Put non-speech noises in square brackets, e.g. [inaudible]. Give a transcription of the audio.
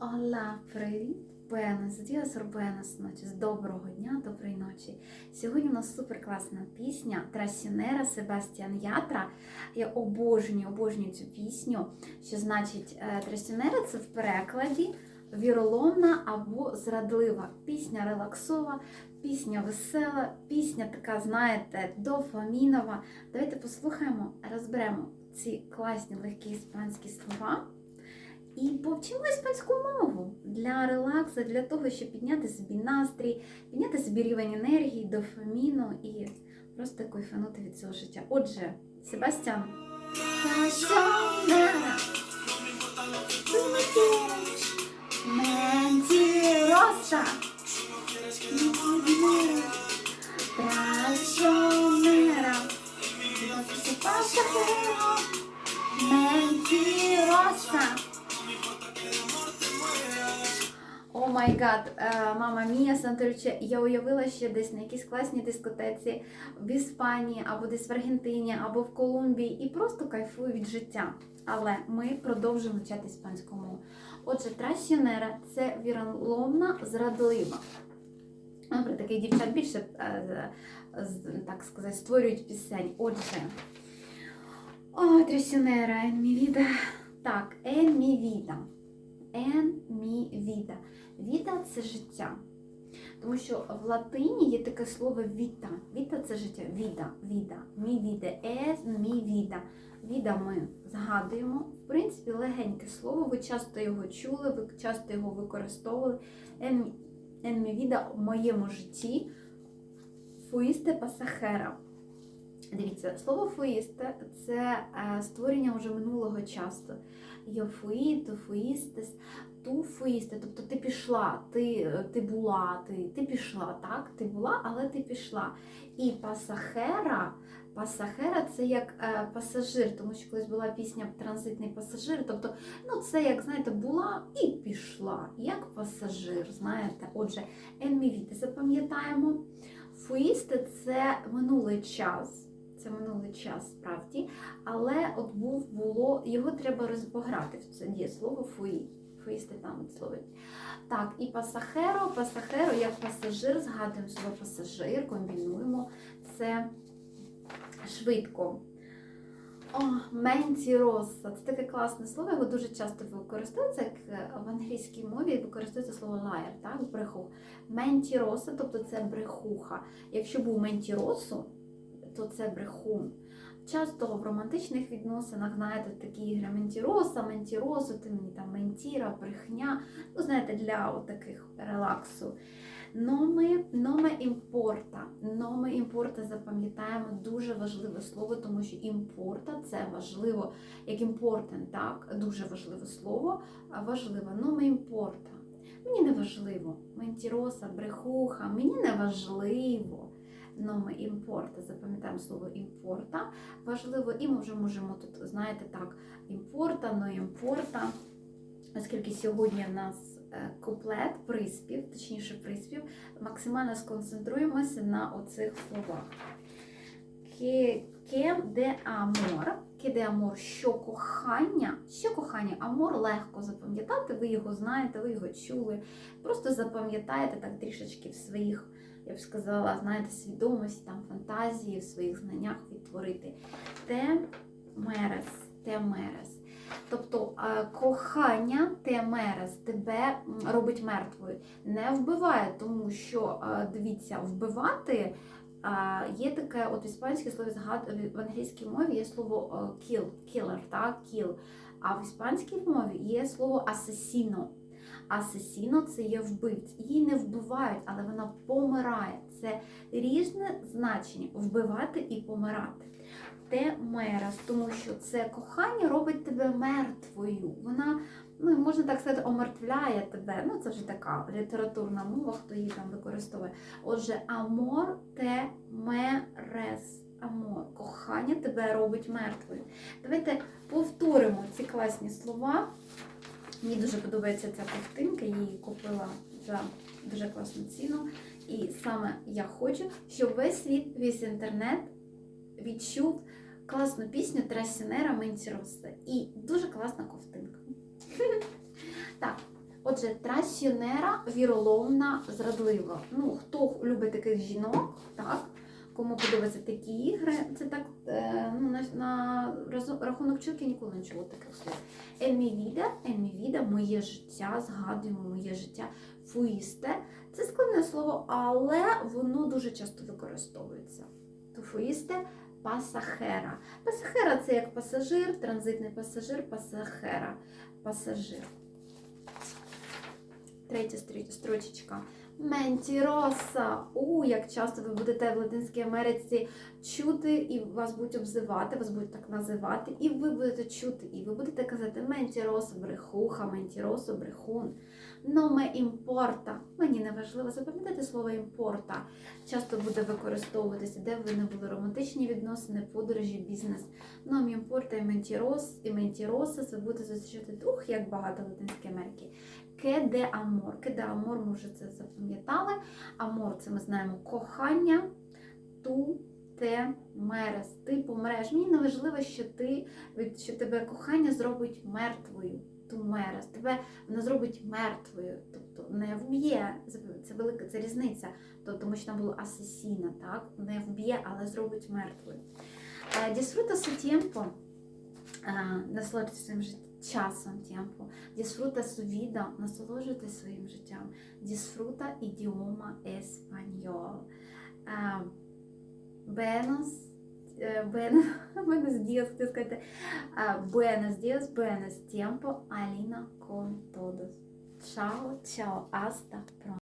Ола, привіт! Буенос діас, буенос ночі. Доброго дня, доброї ночі. Сьогодні у нас супер класна пісня Трасінера Себастьян Ятра. Я обожнюю, обожнюю цю пісню. Що значить е, Трасінера це в перекладі віроломна або зрадлива. Пісня релаксова, пісня весела, пісня така, знаєте, дофамінова. Давайте послухаємо, розберемо ці класні легкі іспанські слова. І повчимо іспанську мову для релаксу, для того, щоб підняти собі настрій, підняти собі рівень енергії, дофаміну і просто кайфанути від цього життя. Отже, Себастьян. Mentirosa. Май гад, е, мама Мія Санторича, я уявила ще десь на якійсь класній дискотеці в Іспанії, або десь в Аргентині, або в Колумбії, і просто кайфую від життя. Але ми продовжуємо вчати іспанську мову. Отже, трасінера це віроломна, зрадлива. Добре, таких дівчат більше, е, так сказати, створюють пісень. Отже, о, трасінера, en mi vida. En mi vida. Vida. Це життя. Тому що в латині є таке слово віта. Віта це життя. Віда, віда, мі віде, ес, мі віда. Віда ми згадуємо. В принципі, легеньке слово, ви часто його чули, ви часто його використовували. Ен мі віда в моєму житті. Фуїсте пасахера. Дивіться, слово фуїсте це е, створення вже минулого часу. Йо фуї, фуїстес, ту фуїсте. Тобто ти пішла, ти, ти була, ти, ти пішла, так? Ти була, але ти пішла. І пасахера, пасахера це як е, пасажир, тому що колись була пісня Транзитний пасажир. Тобто, ну це як знаєте, була і пішла, як пасажир. Знаєте, отже, енмівіти запам'ятаємо. Фуїсте це минулий час. Це минулий час, справді, але от був було, його треба розбограти в це дієслово фуї. Фуїсти там слово. Так, і пасахеро, пасахеро, як пасажир, згадуємо слово пасажир, комбінуємо це швидко. О, ментіроса. Це таке класне слово, його дуже часто використовується, як е, в англійській мові використовується слово liar, так, брехух. Ментіроса, тобто це брехуха. Якщо був ментіросо, то це брехун. Часто в романтичних відносинах, знаєте, такі ігри ментіроса, ментіросо, ти мені там ментіра, брехня. Ну, знаєте, для таких релаксу. Номи, номе імпорта. Номе імпорта запам'ятаємо дуже важливе слово, тому що імпорта це важливо, як імпортен, так, дуже важливе слово, важливе номе імпорта. Мені не важливо. Ментіроса, брехуха, мені не важливо. Номе імпорта, запам'ятаємо слово імпорта. Важливо, і ми вже можемо тут, знаєте, так, імпорта, но імпорта. Оскільки сьогодні в нас е, куплет, приспів, точніше приспів, максимально сконцентруємося на оцих словах. Ке де амор, де амор, що кохання, що кохання, амор легко запам'ятати, ви його знаєте, ви його чули. Просто запам'ятаєте так трішечки в своїх, я б сказала, знаєте, свідомості, там, фантазії, в своїх знаннях відтворити. Те мерес, те мерес. Тобто е, кохання темерес тебе робить мертвою. Не вбиває, тому що, е, дивіться, вбивати е, є таке, от в іспанській слові в англійській мові є слово kill, killer, так, kill. А в іспанській мові є слово асесіно. Асесіно це є вбивць. Її не вбивають, але вона помирає. Це різне значення вбивати і помирати те мерас, тому що це кохання робить тебе мертвою. Вона, ну можна так сказати, омертвляє тебе. Ну це вже така літературна мова, хто її там використовує. Отже, амор те мерес. Амор, кохання тебе робить мертвою. Давайте повторимо ці класні слова. Мені дуже подобається ця ковтинка, я її купила за дуже класну ціну. І саме я хочу, щоб весь світ, весь інтернет відчув класну пісню Трасінера Менціроса. І дуже класна ковтинка. [laughs] Так, Отже, трасіонера віроломна, зрадлива. Ну, хто любить таких жінок, так? Кому подобаються такі ігри, це так е, ну, на, на рахунок чоловіка ніколи не чула таких слів. Емівіда, емівіда, моє життя, згадуємо моє життя. Фуїсте це складне слово, але воно дуже часто використовується. То фуїсте пасахера. Пасахера це як пасажир, транзитний пасажир, пасахера, пасажир. Третя строчечка. Ментіроса. У, як часто ви будете в Латинській Америці чути, і вас будуть обзивати, вас будуть так називати, і ви будете чути, і ви будете казати ментіроса, брехуха, ментіросо, брехун. Номе імпорта. Мені не важливо запам'ятати слово імпорта. Часто буде використовуватися, де ви не були романтичні відносини, подорожі, бізнес. Номе імпорта і ментірос, і ментіросас ви будете зустрічати ух, як багато в Латинській Америці. Ке де амор. Ке амор, ми вже це запам'ятали. Амор це ми знаємо кохання. Ту те мерес. Ти помреш. Мені не важливо, що ти що тебе кохання зробить мертвою. Ту мерес. Тебе вона зробить мертвою. Тобто не вб'є. Це, велика це різниця. Тому що там було асесіна, так? Не вб'є, але зробить мертвою. Е, su tiempo. Е, Насолоджуйтесь своїм жит- часом tiempo. Disfruta su vida. Насолоджуйтесь своїм життям. Disfruta idioma español. Е, Buenos, е, buen- buenos días, хотів сказати. Е, Buenos días, buenos tiempo, Alina con todos. Ciao, ciao, hasta pronto.